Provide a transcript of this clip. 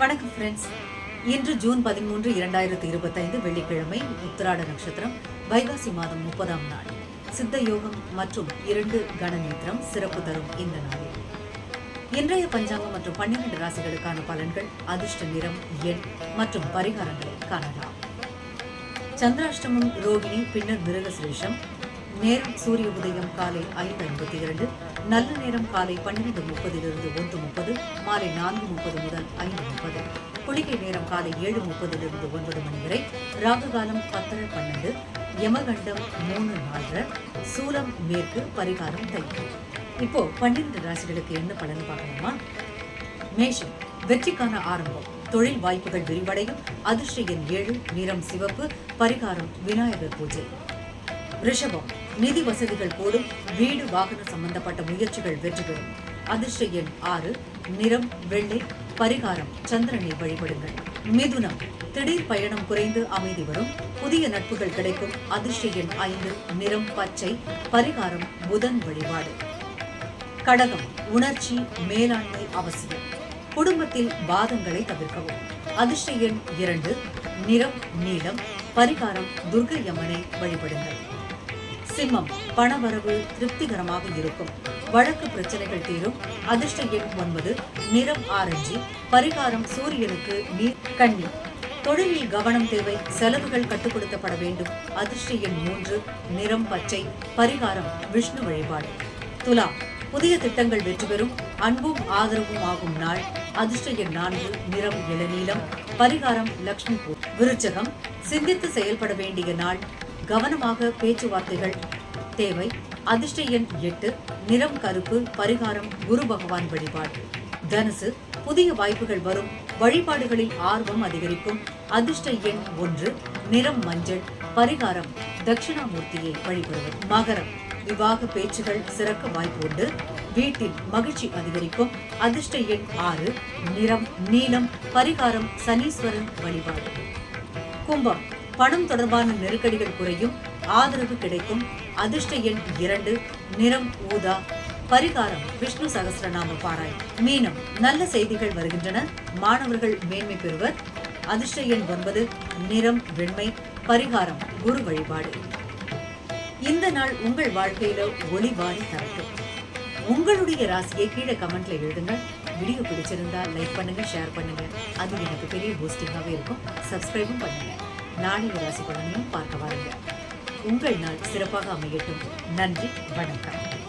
வணக்கம் ஃப்ரெண்ட்ஸ் இன்று ஜூன் பதிமூன்று இரண்டாயிரத்தி இருபத்தைந்து வெள்ளிக்கிழமை உத்திராட நட்சத்திரம் வைகாசி மாதம் முப்பதாம் நாள். சித்த யோகம் மற்றும் இரண்டு கணநேத்திரம் சிறப்பு தரும் இந்த நாளில். இன்றைய பஞ்சாங்கம் மற்றும் பன்னிரண்டு ராசிகளுக்கான பலன்கள் அதிர்ஷ்ட நிறம் எண் மற்றும் பரிகாரங்களை காணலாம். சந்திராஷ்டமம் ரோகிணி பின்னர் மிருகசிரேஷம் நேரம் சூரிய உதயம் காலை ஐந்து ஐம்பத்தி இரண்டு நல்ல நேரம் காலை பன்னிரண்டு முப்பதிலிருந்து ஒன்று முப்பது மாலை நான்கு முப்பது முதல் ஐந்து முப்பது. குளிகை நேரம் காலை ஏழு முப்பதிலிருந்து ஒன்பது மணி வரை ராகு காலம் பத்தரை பன்னெண்டு யமகண்டம் மூணு நாலரை சூலம் மேற்கு பரிகாரம் தைக்கும் இப்போ பன்னிரண்டு ராசிகளுக்கு என்ன பலன் பார்க்கணுமா? மேஷம் வெற்றிக்கான ஆரம்பம். தொழில் வாய்ப்புகள் விரிவடையும் அதிர்ஷ்ட எண் ஏழு நிறம் சிவப்பு பரிகாரம் விநாயகர் பூஜை. ரிஷபம் நிதி வசதிகள் போலும் வீடு வாகன சம்பந்தப்பட்ட முயற்சிகள் வெற்றி பெறும். அதிர்ஷ்ட எண் ஆறு நிறம் வெள்ளை பரிகாரம் சந்திரனை வழிபடுங்கள். மிதுனம் திடீர் பயணம் குறைந்து அமைதி வரும். புதிய நட்புகள் கிடைக்கும். அதிர்ஷ்ட எண் ஐந்து நிறம் பச்சை பரிகாரம் புதன் வழிபாடு. கடகம் உணர்ச்சி மேலாண்மை அவசியம். குடும்பத்தில் வாதங்களை தவிர்க்கவும். அதிர்ஷ்ட எண் இரண்டு நிறம் நீளம் பரிகாரம் துர்கை யமனை வழிபடுங்கள். சிம்மம் பணவரவு திருப்திகரமாக இருக்கும். வழக்கு பிரச்சனைகள் தீரும். அதிர்ஷ்ட எண் ஒன்பது நிறம் ஆரஞ்சு பரிகாரம் சூரியனுக்கு நீர் கண்ணி தொழிலில் கவனம் தேவை செலவுகள் கட்டுப்படுத்தப்பட வேண்டும். அதிர்ஷ்ட எண் மூன்று நிறம் பச்சை பரிகாரம் விஷ்ணு வழிபாடு. துலா புதிய திட்டங்கள் வெற்றி பெறும். அன்பும் ஆதரவும் ஆகும் நாள். அதிர்ஷ்ட எண் நான்கு நிறம் இளநீலம் பரிகாரம் லக்ஷ்மி விருச்சகம் சிந்தித்து செயல்பட வேண்டிய நாள். கவனமாக பேச்சுவார்த்தைகள். தேவை. அதிர்ஷ்ட எண் எட்டு நிறம் கருப்பு பரிகாரம் குரு பகவான் வழிபாடு. தனுசு புதிய வாய்ப்புகள் வரும் வழிபாடுகளில் ஆர்வம் அதிகரிக்கும். அதிர்ஷ்ட எண் ஒன்று நிறம் மஞ்சள் பரிகாரம் தட்சிணாமூர்த்தியை வழிபடுவது. மகரம் விவாக பேச்சுகள் சிறக்க வாய்ப்பு உண்டு. வீட்டில் மகிழ்ச்சி அதிகரிக்கும். அதிர்ஷ்ட எண் ஆறு நிறம் நீலம் பரிகாரம் சனீஸ்வரன் வழிபாடு. கும்பம் பணம் தொடர்பான நெருக்கடிகள் குறையும் ஆதரவு கிடைக்கும். அதிர்ஷ்ட எண் இரண்டு நிறம் ஊதா. பரிகாரம் விஷ்ணு சகசிரநாம பாராய் மீனம் நல்ல செய்திகள் வருகின்றன. மாணவர்கள் மேன்மை பெறுவர். அதிர்ஷ்ட எண் ஒன்பது நிறம் வெண்மை. பரிகாரம் குரு வழிபாடு. இந்த நாள் உங்கள் வாழ்க்கையில ஒளி வாரி தரட்டும். உங்களுடைய ராசியை கீழே கமெண்ட்ல எழுதுங்க வீடியோ பிடிச்சிருந்தா லைக் பண்ணுங்க ஷேர் பண்ணுங்க. அது எனக்கு பெரிய பூஸ்டிங்காகவே இருக்கும். சப்ஸ்கிரைபும் பண்ணுங்க. நாளைய ராசி பலனையும் பார்க்க வாருங்க உங்கள் நாள் சிறப்பாக அமையட்டும். நன்றி வணக்கம்.